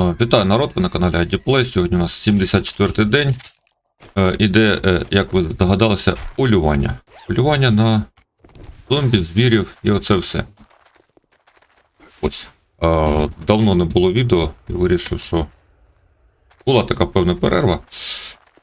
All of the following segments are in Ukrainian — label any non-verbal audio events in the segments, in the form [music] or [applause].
Е, Вітаю народ, ви на каналі IDPlay. Сьогодні у нас 74-й день. Е, Іде, е, як ви здогадалися, полювання. Полювання на зомбі, звірів і оце все. Ось. Давно не було відео і вирішив, що була така певна перерва.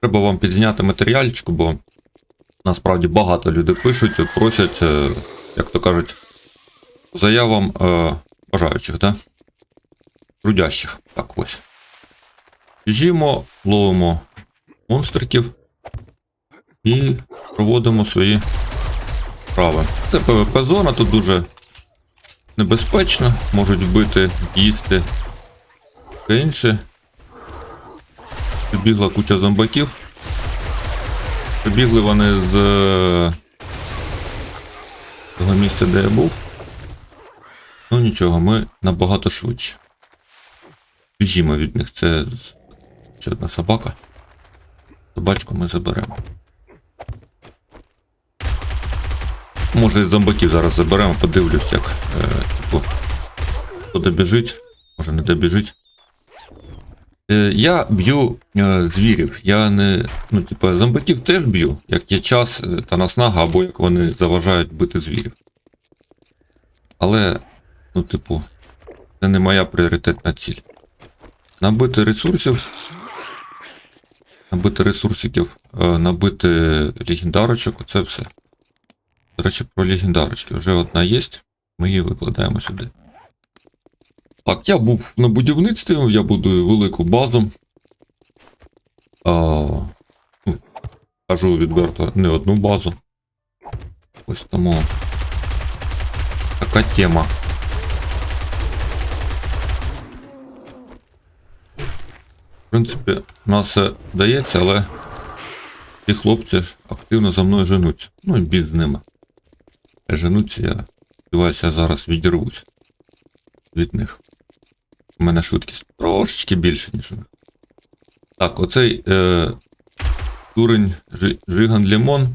Треба вам підзняти матеріальчику, бо насправді багато людей пишуть, просять, як то кажуть, заявам бажаючих, да? Трудящих. Так ось. Біжимо, ловимо монстриків і проводимо свої справи. Це PvP зона, тут дуже небезпечно, можуть вбити, їсти та інше. Прибігла куча зомбаків. Прибігли вони з е, того місця, де я був. Ну нічого, ми набагато швидше. Біжімо від них, це ще одна собака. Собачку ми заберемо. Може і зомбаків зараз заберемо, подивлюсь, як е, типу, хто добіжить, може не добіжить. Е, я б'ю е, звірів. Я не. Ну, типу, зомбаків теж б'ю, як є час е, та наснага, або як вони заважають бити звірів. Але, ну, типу, це не моя пріоритетна ціль. Набити ресурсів. Набити ресурсиків, е, набити легендарочок, оце все. До речі, про легендарочки. Вже одна є, ми її викладаємо сюди. Так, я був на будівництві, я будую велику базу. А, ну, кажу відверто, не одну базу. Ось тому така тема. Принципі, у нас все вдається, але ті хлопці ж активно за мною женуться. Ну і біз з ними. Я женуться, я сподіваюся, я зараз відірвусь від них. У мене швидкість трошечки більше, ніж у них. Так, оцей е, дурень Жи- Жиган Лімон.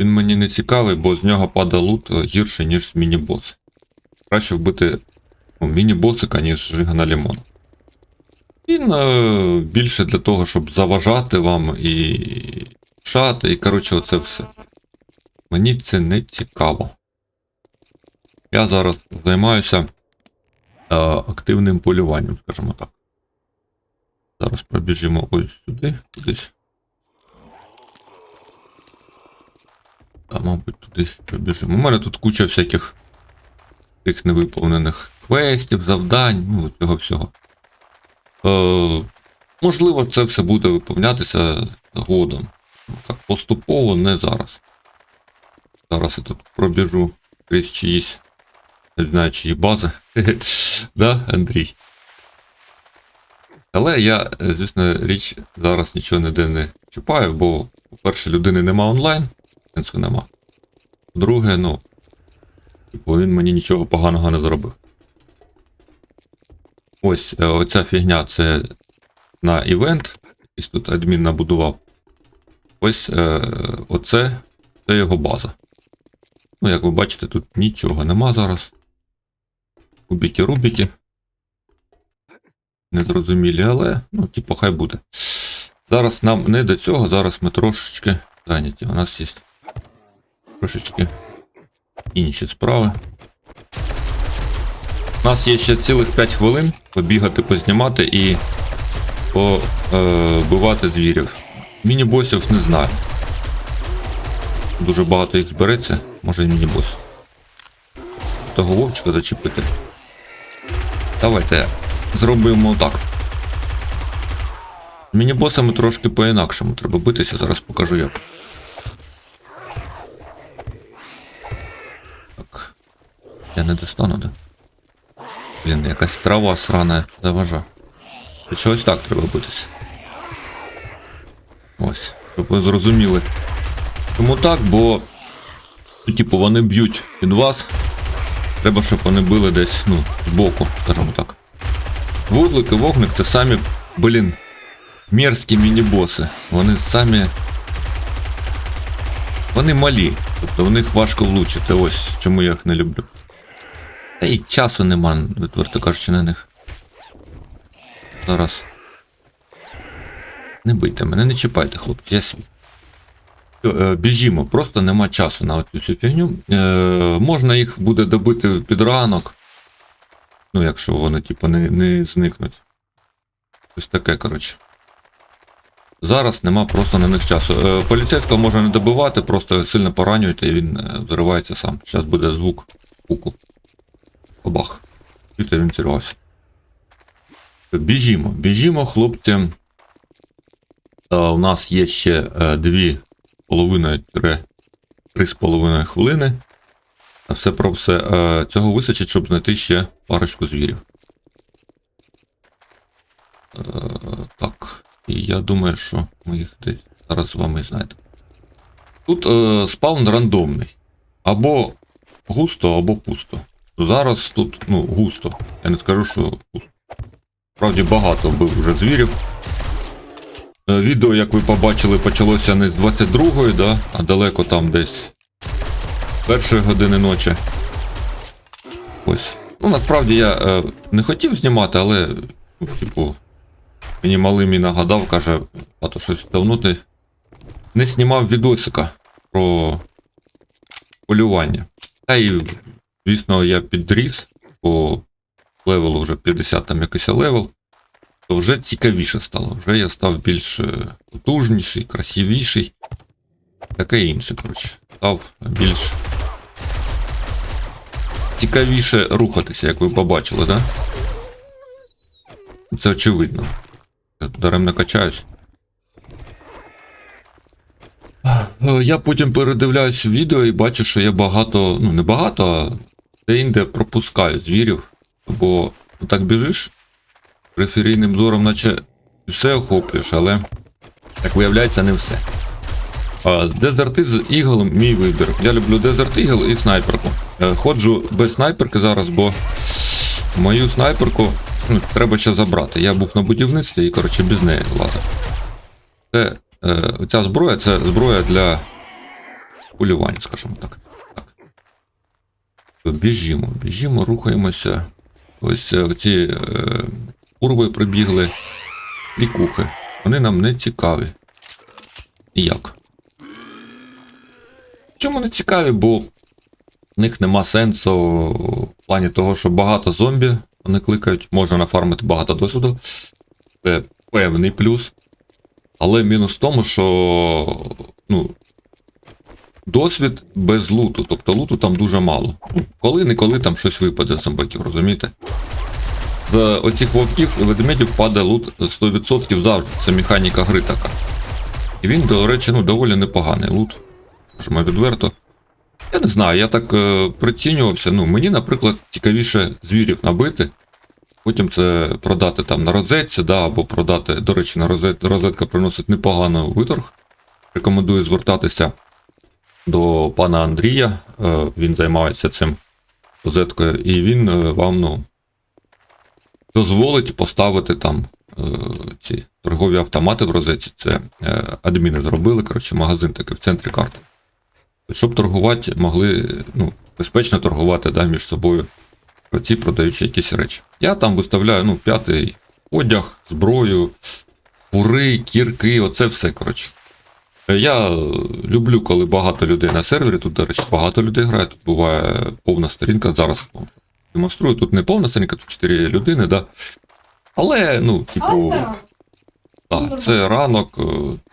Він мені не цікавий, бо з нього падає лут е, гірше, ніж з міні-бос. Краще вбити ну, міні-босика, ніж Жигана Лімона. Він е, більше для того, щоб заважати вам і шати, і коротше, оце все. Мені це не цікаво. Я зараз займаюся е, активним полюванням, скажімо так. Зараз пробіжимо ось сюди, кудись. А, мабуть, туди пробіжимо. У мене тут куча всяких тих невиповнених квестів, завдань, ну, цього всього. Е, можливо, це все буде виповнятися згодом. Так, поступово, не зараз. Зараз я тут пробіжу крізь чиїсь, не знаю, чиї бази. [laughs] да, Андрій? Але я, звісно, річ зараз нічого ніде не чіпаю, бо, по-перше, людини нема онлайн, сенсу нема. По-друге, ну, типу, він мені нічого поганого не зробив. Ось е, оця фігня це на івент. Ось тут адмін набудував. Ось е, оце це його база. Ну, як ви бачите, тут нічого нема зараз. Кубіки рубіки. Незрозумілі, але, ну, типу, хай буде. Зараз нам не до цього, зараз ми трошечки зайняті. У нас є трошечки інші справи. У нас є ще цілих 5 хвилин побігати, познімати і побивати звірів. Міні-босів не знаю. Дуже багато їх збереться, може і міні-бос. Того вовчика зачепити. Давайте зробимо так. Міні-босами трошки по-інакшому треба битися, зараз покажу як. Так. Я не достану, да? Блін, якась трава срана заважа. Та чогось так треба битися. Ось, щоб ви зрозуміли. Чому так, бо, ну, типу, вони б'ють від вас. Треба, щоб вони били десь, ну, збоку, скажімо так. Вуглик і вогник це самі, блін, мерзкі міні-боси. Вони самі. Вони малі. Тобто в них важко влучити. Ось чому я їх не люблю. Та й часу нема, відверто кажучи, на них. Зараз. Не бийте мене, не чіпайте, хлопці, я свій. Е, Біжімо, просто нема часу на цю фігню. Е, можна їх буде добити під ранок. Ну, якщо вони, типу, не, не зникнуть. Ось таке, коротше. Зараз нема просто на них часу. Е, поліцейського можна не добивати, просто сильно поранюєте і він е, взривається сам. Зараз буде звук пуку. Бабах. Чуєте, він зірвався. Біжімо, біжімо, хлопці. Е, у нас є ще е, дві половиною тире три з половиною хвилини. А все про все. Е, цього вистачить, щоб знайти ще парочку звірів. Е, так. І я думаю, що ми їх десь зараз з вами знайдемо. Тут е, спаун рандомний. Або густо, або пусто. Зараз тут, ну, густо. Я не скажу, що. Справді багато вбив вже звірів. Е, Відео, як ви побачили, почалося не з 22-ї, да, а далеко там десь першої години ночі. Ось. Ну, насправді я е, не хотів знімати, але, ну, типу, мені малий мій нагадав, каже, а то щось давно не знімав відосика про полювання. Та і, звісно, я підріс, по левелу вже 50 там якийсь левел то вже цікавіше стало. Вже я став більш е, потужніший, красивіший. Таке інше, коротше. Став більш цікавіше рухатися, як ви побачили, да? Це очевидно. Я даремно качаюсь. Е, Я потім передивляюсь відео і бачу, що я багато, ну не багато, а де-інде пропускаю звірів. Бо так біжиш, периферійним зором, наче все охоплюєш, але, як виявляється, не все. Дезерти з Eagle мій вибір. Я люблю Desert Eagle і снайперку. Е, Ходжу без снайперки зараз, бо мою снайперку ну, треба ще забрати. Я був на будівництві і, коротше, без неї лазив. Це, е, ця зброя це зброя для полювання, скажімо так. Біжімо, біжімо, рухаємося. Ось е, оці е, урви прибігли лікухи. Вони нам не цікаві. Як? Чому не цікаві? Бо в них нема сенсу в плані того, що багато зомбі вони кликають, можна нафармити багато досвіду. Це певний плюс. Але мінус в тому, що ну, досвід без луту. Тобто луту там дуже мало. Коли-неколи там щось випаде з зомбаків, розумієте? З оцих вовків і ведмедів падає лут 100% завжди. Це механіка гри така. І він, до речі, ну, доволі непоганий лут. Скажімо відверто. Я не знаю, я так е, прицінювався. Ну, мені, наприклад, цікавіше звірів набити. Потім це продати там на розетці, да, або продати, до речі, на розет, розетка приносить непоганий виторг. Рекомендую звертатися до пана Андрія. Е, він займається цим розеткою, і він е, вам, ну, дозволить поставити там е, ці торгові автомати в розетці. Це адміни зробили, коротше, магазин такий в центрі карти. Щоб торгувати, могли ну, безпечно торгувати да, між собою ці продаючи якісь речі. Я там виставляю ну, п'ятий одяг, зброю, пури, кірки, оце все, коротше. Е, Я люблю, коли багато людей на сервері. Тут, до речі, багато людей грає. Тут буває повна сторінка. Зараз демонструю. Тут не повна сторінка, тут 4 людини, да. Але, ну, типу, так, це ранок, е,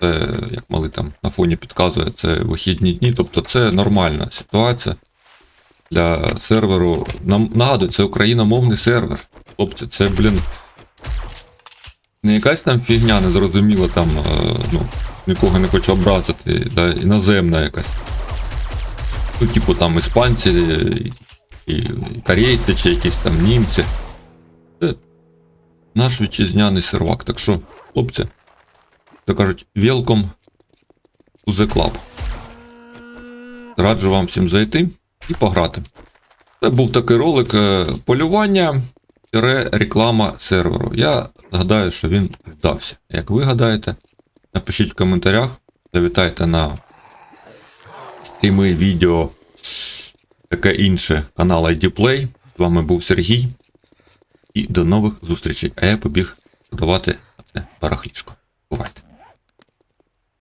це, як малий там на фоні підказує, це вихідні дні. Тобто це нормальна ситуація для серверу. Нам нагадую, це україномовний сервер. Хлопці, це, блін. Не якась там фігня незрозуміла там, е, ну, нікого не хочу образити, да, іноземна якась. Ну, типу там іспанці, і, і корейці, чи якісь там німці. Це наш вітчизняний сервак. Так що, хлопці, то кажуть, welcome to the club. Раджу вам всім зайти і пограти. Це був такий ролик е, полювання реклама серверу. Я гадаю, що він вдався. Як ви гадаєте, напишіть в коментарях, завітайте на стріми, відео, таке інше канал IDplay. З вами був Сергій. І до нових зустрічей. А я побіг продавати це барахлішко.